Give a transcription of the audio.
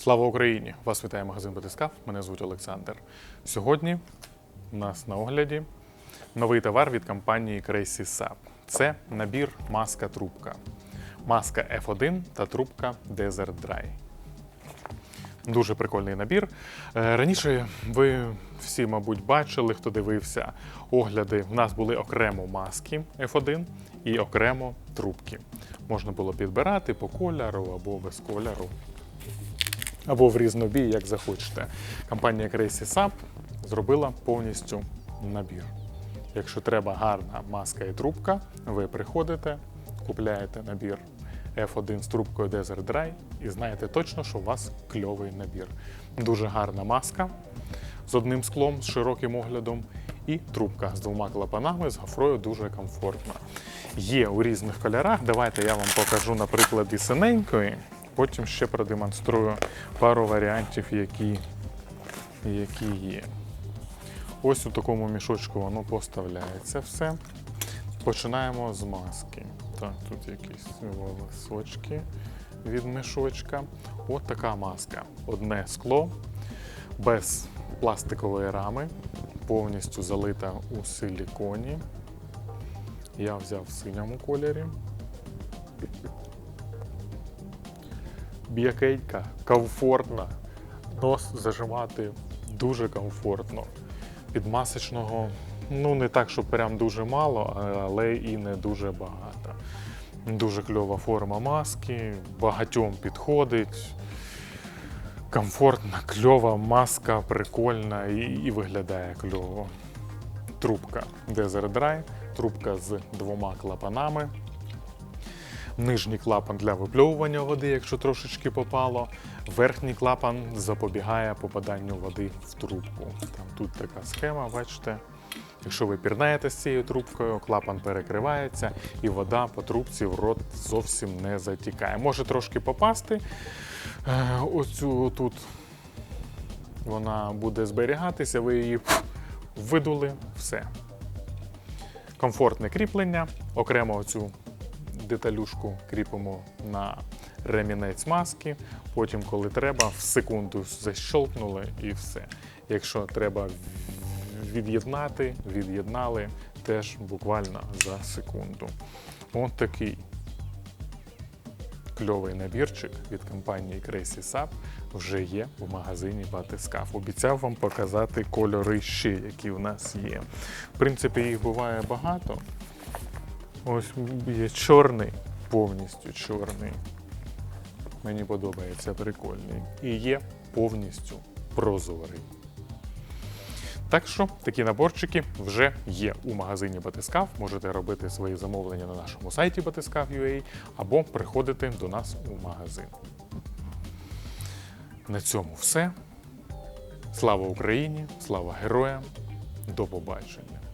Слава Україні! Вас вітає магазин Батискав. Мене звуть Олександр. Сьогодні у нас на огляді новий товар від компанії Crazy Sap. Це набір маска-трубка. Маска F1 та трубка Desert Dry. Дуже прикольний набір. Е, Раніше ви всі, мабуть, бачили, хто дивився огляди. У нас були окремо маски F1 і окремо трубки. Можна було підбирати по кольору або без кольору, або в різнобій, як захочете. Компанія Crazy Sap зробила повністю набір. Якщо треба гарна маска і трубка, ви приходите, купляєте набір F1 з трубкою Desert Dry і знаєте точно, що у вас кльовий набір. Дуже гарна маска з одним склом, з широким оглядом, і трубка з двома клапанами з гофрою дуже комфортна. Є у різних кольорах. Давайте я вам покажу на прикладі синенької, потім ще продемонструю пару варіантів, які, які є. Ось у такому мішочку воно поставляється все. Починаємо з маски. Так, тут якісь волосочки від мішочка. От така маска. Одне скло без пластикової рами, повністю залита у силіконі. Я взяв в синьому кольорі. М'якенька, комфортна. Нос зажимати дуже комфортно. Підмасочного, ну не так, що прям дуже мало, але і не дуже багато. Дуже кльова форма маски, багатьом підходить. Комфортна, кльова маска, прикольна і, і виглядає кльово. Трубка Desert Dry, трубка з двома клапанами. Нижній клапан для випльовування води, якщо трошечки попало. Верхній клапан запобігає попаданню води в трубку. Там тут така схема, бачите. Якщо ви пірнаєте з цією трубкою, клапан перекривається і вода по трубці в рот зовсім не затікає. Може трошки попасти. Е, Оцю тут вона буде зберігатися, ви її видули, все. Комфортне кріплення. Окремо оцю деталюшку кріпимо на ремінець маски. Потім, коли треба, в секунду защолкнули і все. Якщо треба від'єднати, від'єднали теж буквально за секунду. Ось такий кльовий набірчик від компанії Crazy Sap вже є в магазині Батискаф. Обіцяв вам показати кольори ще, які в нас є. В принципі, їх буває багато. Ось є чорний, повністю чорний. Мені подобається прикольний. І є повністю прозорий. Так що такі наборчики вже є у магазині Батискав. Можете робити свої замовлення на нашому сайті Батискав.ua або приходити до нас у магазин. На цьому все. Слава Україні! Слава героям! До побачення!